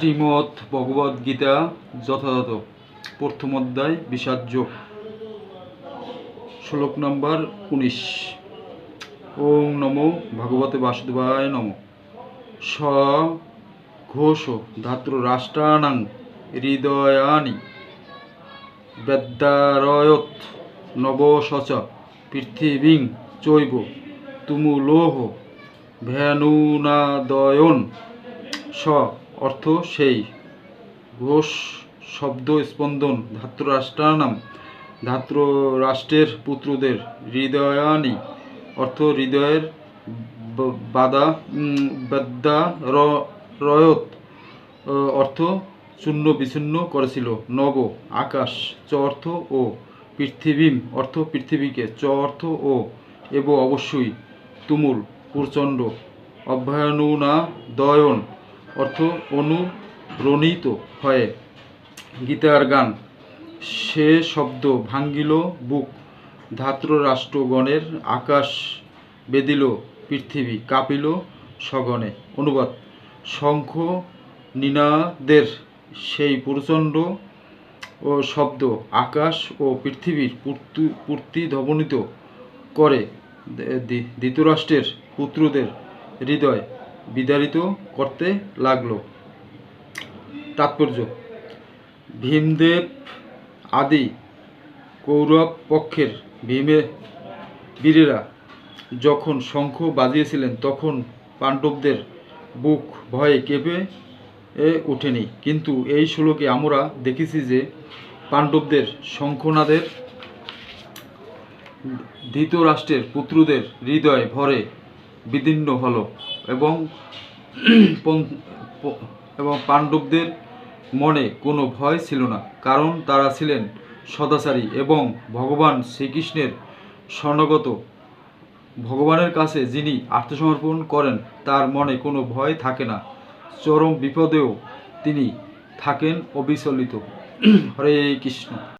শ্রীমৎ ভগবদ গীতা যথাযথ। প্রথম অধ্যায় বিষাদ যোগ শ্লোক নম্বর উনিশ। ওং নমো ভগবতে বাসুদেবায় নম। স ঘোষ ধাত্র রাষ্ট্রাণাং হৃদয়ানি বেদ্যারয়ত নবসচ পৃথিবীং চৈব তুমুলোহ ভ্যানুনাদয়ন। স অর্থ সেই। ঘোষ শব্দ স্পন্দন ধাত্ররাষ্ট্রানাম ধাত্র রাষ্ট্রের পুত্রদের হৃদয়ানি। অর্থ হৃদয়ের বাদা বেদ্যা রয়ত। অর্থ চূর্ণ বিচ্ছিন্ন করেছিল। নব, আকাশ, চ অর্থ ও। পৃথিবীম, অর্থ পৃথিবীকে চ অর্থ ও। এব অবশ্যই তুমুল, প্রচণ্ড। অভ্যানুনা, দয়ন। অর্থ অনুরণিত হয় গীতার গান। সে শব্দ ভাঙ্গিল, বুক ধাত্ররাষ্ট্রগণের আকাশ বেদিল, পৃথিবী কাঁপিল সগণে অনুবাদ, শঙ্খ নিনাদের সেই প্রচণ্ড ও শব্দ আকাশ ও পৃথিবীর পূর্তি পূর্তি ধবনিত করে ধৃতরাষ্ট্রের পুত্রদের হৃদয় বিদারিত করতে লাগল। তাৎপর্য। ভীমদেব আদি কৌরব পক্ষের ভীমে বীরেরা যখন শঙ্খ বাজিয়েছিলেন, তখন পাণ্ডবদের বুক ভয়ে কেঁপে ওঠেনি। কিন্তু এই শ্লোকে আমরা দেখেছি যে পাণ্ডবদের শঙ্খনাদের ধৃতরাষ্ট্রের পুত্রদের হৃদয় ভরে বিদীর্ণ হলো। এবং এবং পাণ্ডবদের মনে কোনো ভয় ছিল না, কারণ তারা ছিলেন সদাচারী এবং ভগবান শ্রীকৃষ্ণের স্বর্ণগত। ভগবানের কাছে যিনি আত্মসমর্পণ করেন, তার মনে কোনো ভয় থাকে না। চরম বিপদেও তিনি থাকেন অবিচলিত। হরে কৃষ্ণ।